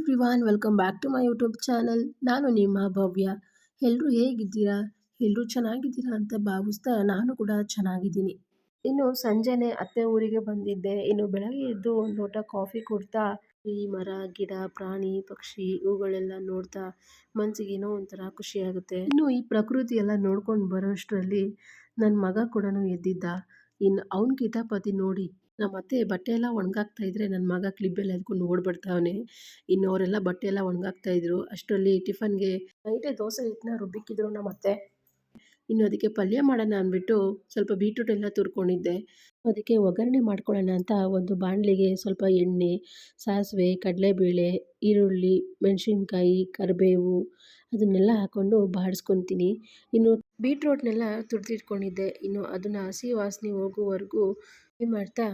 Everyone welcome back to my YouTube channel ನಾನು ನಿಮ್ಮ ಭವ್ಯ. ಎಲ್ಲರೂ ಹೇಗಿದ್ದೀರಾ? ಎಲ್ಲರೂ ಚೆನ್ನಾಗಿದ್ದೀರಾ ಅಂತ ಭಾವಿಸ್ತಾ ನಾನು ಕೂಡ ಚೆನ್ನಾಗಿದ್ದೀನಿ. ಇನ್ನು ಸಂಜೆನೆ ಅತ್ತೆ ಊರಿಗೆ ಬಂದಿದ್ದೆ. ಇನ್ನು ಬೆಳಗ್ಗೆ ಎದ್ದು ಒಂದು ಲೋಟ ಕಾಫಿ ಕುಡ್ತಾ, ಈ ಮರ, ಗಿಡ, ಪ್ರಾಣಿ, ಪಕ್ಷಿ ಇವುಗಳೆಲ್ಲ ನೋಡ್ತಾ ಮನಸ್ಸಿಗೆ ಏನೋ ಒಂಥರ ಖುಷಿ ಆಗುತ್ತೆ. ಇನ್ನು ಈ ಪ್ರಕೃತಿ ಎಲ್ಲ ನೋಡ್ಕೊಂಡು ಬರೋಷ್ಟರಲ್ಲಿ ನನ್ನ ಮಗ ಕೂಡ ಎದ್ದಿದ್ದ. ಇನ್ನು ಅವನ ಕಿತಾಪತಿ ನೋಡಿ ನಮ್ಮ ಅತ್ತೆ ಬಟ್ಟೆ ಎಲ್ಲ ಒಣಗಾಕ್ತಾ ಇದ್ರೆ ನನ್ನ ಮಗ ಕ್ಲಿಬ್ಬೆಲ್ಲ ಎದ್ಕೊಂಡು ಓಡ್ಬಿಡ್ತಾವನೆ. ಇನ್ನು ಅವರೆಲ್ಲ ಬಟ್ಟೆ ಎಲ್ಲ ಒಣಗಾಕ್ತಾ ಇದ್ರು. ಅಷ್ಟರಲ್ಲಿ ಟಿಫನ್ಗೆ ನೈಟೇ ದೋಸೆ ಹಿಟ್ಟನ್ನ ರುಬ್ಬಿಕ್ಕಿದ್ರು ನಮ್ಮ ಅತ್ತೆ ಇನ್ನು ಅದಕ್ಕೆ ಪಲ್ಯ ಮಾಡೋಣ ಅಂದ್ಬಿಟ್ಟು ಸ್ವಲ್ಪ ಬೀಟ್ರೂಟ್ ಎಲ್ಲ ತುರ್ಕೊಂಡಿದ್ದೆ. ಅದಕ್ಕೆ ಒಗ್ಗರಣೆ ಮಾಡ್ಕೊಳ್ಳೋಣ ಅಂತ ಒಂದು ಬಾಣಲಿಗೆ ಸ್ವಲ್ಪ ಎಣ್ಣೆ, ಸಾಸಿವೆ, ಕಡಲೆಬೇಳೆ, ಈರುಳ್ಳಿ, ಮೆಣಸಿನ್ಕಾಯಿ, ಕರಿಬೇವು ಅದನ್ನೆಲ್ಲ ಹಾಕ್ಕೊಂಡು ಬಾಡಿಸ್ಕೊತೀನಿ. ಇನ್ನು ಬೀಟ್ರೂಟ್ನೆಲ್ಲ ತುರಿದಿಟ್ಕೊಂಡಿದ್ದೆ. ಇನ್ನು ಅದನ್ನು ಹಸಿ ವಾಸನೆ ಹೋಗುವವರೆಗೂ ಏನು ಮಾಡ್ತಾ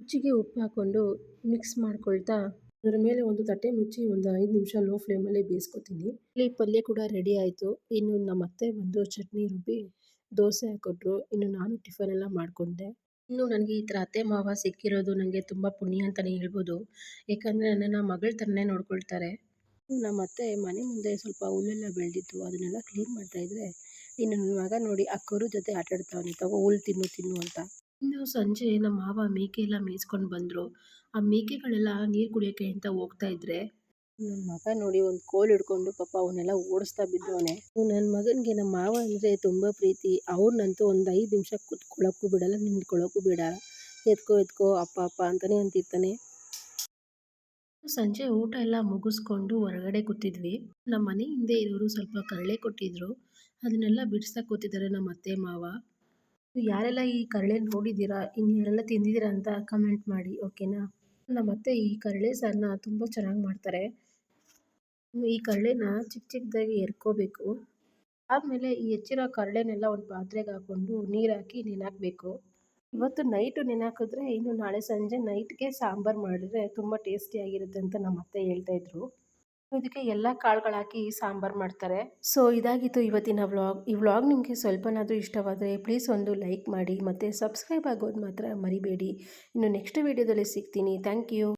ರುಚಿಗೆ ಉಪ್ಪು ಹಾಕ್ಕೊಂಡು ಮಿಕ್ಸ್ ಮಾಡ್ಕೊಳ್ತಾ ಅದರ ಮೇಲೆ ಒಂದು ತಟ್ಟೆ ಮುಚ್ಚಿ ಒಂದು ಐದು ನಿಮಿಷ ಲೋ ಫ್ಲೇಮಲ್ಲಿ ಬೇಯಿಸ್ಕೊತೀನಿ. ಇಲ್ಲಿ ಪಲ್ಯ ಕೂಡ ರೆಡಿ ಆಯಿತು. ಇನ್ನು ನಮ್ಮ ಅತ್ತೆ ಬಂದು ಚಟ್ನಿ ರುಬ್ಬಿ ದೋಸೆ ಹಾಕ್ಕೊಟ್ರು ಇನ್ನು ನಾನು ಟಿಫನ್ ಎಲ್ಲ ಮಾಡಿಕೊಂಡೆ. ಇನ್ನು ನನಗೆ ಈ ಥರ ಅತ್ತೆ ಮಾವ ಸಿಕ್ಕಿರೋದು ನನಗೆ ತುಂಬ ಪುಣ್ಯ ಅಂತಲೇ ಹೇಳ್ಬೋದು. ಯಾಕಂದರೆ ನನ್ನ ಮಗಳ ಥರನೇ ನೋಡ್ಕೊಳ್ತಾರೆ. ನಮ್ಮ ಅತ್ತೆ ಮನೆ ಮುಂದೆ ಸ್ವಲ್ಪ ಹುಲ್ಲೆಲ್ಲ ಬೆಳೆದಿತ್ತು. ಅದನ್ನೆಲ್ಲ ಕ್ಲೀನ್ ಮಾಡ್ತಾಯಿದ್ರೆ ಇನ್ನು ನನ್ನ ಮಗ ನೋಡಿ ಅಕ್ಕೋರು ಜೊತೆ ಆಟ ಆಡ್ತಾವನೆ ತಗೋ ಹುಲ್ಲು ತಿನ್ನು ತಿನ್ನು ಅಂತ. ಇನ್ನು ಸಂಜೆ ನಮ್ಮ ಮಾವ ಮೇಕೆ ಎಲ್ಲ ಮೇಯಿಸ್ಕೊಂಡು ಬಂದರು. ಆ ಮೇಕೆಗಳೆಲ್ಲ ನೀರು ಕುಡಿಯೋಕೆ ಅಂತ ಹೋಗ್ತಾ ಇದ್ರೆ ನನ್ನ ಮಗ ನೋಡಿ ಒಂದು ಕೋಲ್ ಹಿಡ್ಕೊಂಡು ಪಾಪ ಅವನ್ನೆಲ್ಲ ಓಡಿಸ್ತಾ ಬಿದ್ದವನೆ ನನ್ನ ಮಗನಿಗೆ ನಮ್ಮ ಮಾವ ಅಂದರೆ ತುಂಬ ಪ್ರೀತಿ. ಅವ್ರನ್ನಂತೂ ಒಂದು ಐದು ನಿಮಿಷ ಕುತ್ಕೊಳ್ಳೋಕ್ಕೂ ಬಿಡಲ್ಲ ನಿಂತ್ಕೊಳ್ಳೋಕ್ಕೂ ಬಿಡ. ಎತ್ಕೋ ಎತ್ಕೋ ಅಪ್ಪ ಅಪ್ಪ ಅಂತಲೇ ಅಂತಿರ್ತಾನೆ. ಸಂಜೆ ಊಟ ಎಲ್ಲ ಮುಗಿಸ್ಕೊಂಡು ಹೊರಗಡೆ ಕೂತಿದ್ವಿ. ನಮ್ಮ ಮನೆ ಹಿಂದೆ ಇರೋರು ಸ್ವಲ್ಪ ಕರಳೆ ಕೊಟ್ಟಿದ್ರು. ಅದನ್ನೆಲ್ಲ ಬಿಡಿಸ್ತಾ ಕೂತಿದ್ದಾರೆ ನಮ್ಮ ಅತ್ತೆ ಮಾವ. ಯಾರೆಲ್ಲ ಈ ಕರಳೆ ನೋಡಿದ್ದೀರಾ, ಇನ್ನು ಯಾರೆಲ್ಲ ತಿಂದಿದ್ದೀರಾ ಅಂತ ಕಮೆಂಟ್ ಮಾಡಿ ಓಕೆನಾ ನಮ್ಮ ಅತ್ತೆ ಈ ಕರಳೆ ಸಾರನ್ನ ತುಂಬ ಚೆನ್ನಾಗಿ ಮಾಡ್ತಾರೆ. ಈ ಕರಳೆನ ಚಿಕ್ಕ ಚಿಕ್ಕದಾಗಿ ಎರ್ಕೋಬೇಕು. ಆದಮೇಲೆ ಈ ಹೆಚ್ಚಿರೋ ಕರಳೆನೆಲ್ಲ ಒಂದು ಪಾತ್ರೆಗೆ ಹಾಕ್ಕೊಂಡು ನೀರು ಹಾಕಿ ನೆನಾಕಬೇಕು. ಇವತ್ತು ನೈಟು ನೆನಾಕಿದ್ರೆ ಇನ್ನು ನಾಳೆ ಸಂಜೆ ನೈಟ್ಗೆ ಸಾಂಬಾರು ಮಾಡಿದ್ರೆ ತುಂಬ ಟೇಸ್ಟಿಯಾಗಿರುತ್ತೆ ಅಂತ ನಮ್ಮ ಅತ್ತೆ ಹೇಳ್ತಾಯಿದ್ರು ಇದಕ್ಕೆ ಎಲ್ಲ ಕಾಳುಗಳು ಹಾಕಿ ಸಾಂಬಾರು ಮಾಡ್ತಾರೆ. ಸೊ ಇದಾಗಿತ್ತು ಇವತ್ತಿನ ವ್ಲಾಗ್. ಈ ವ್ಲಾಗ್ ನಿಮಗೆ ಸ್ವಲ್ಪನಾದರೂ ಇಷ್ಟವಾದರೆ ಪ್ಲೀಸ್ ಒಂದು ಲೈಕ್ ಮಾಡಿ ಮತ್ತು ಸಬ್ಸ್ಕ್ರೈಬ್ ಆಗೋದು ಮಾತ್ರ ಮರಿಬೇಡಿ. ಇನ್ನು ನೆಕ್ಸ್ಟ್ ವೀಡಿಯೋದಲ್ಲಿ ಸಿಗ್ತೀನಿ. Thank you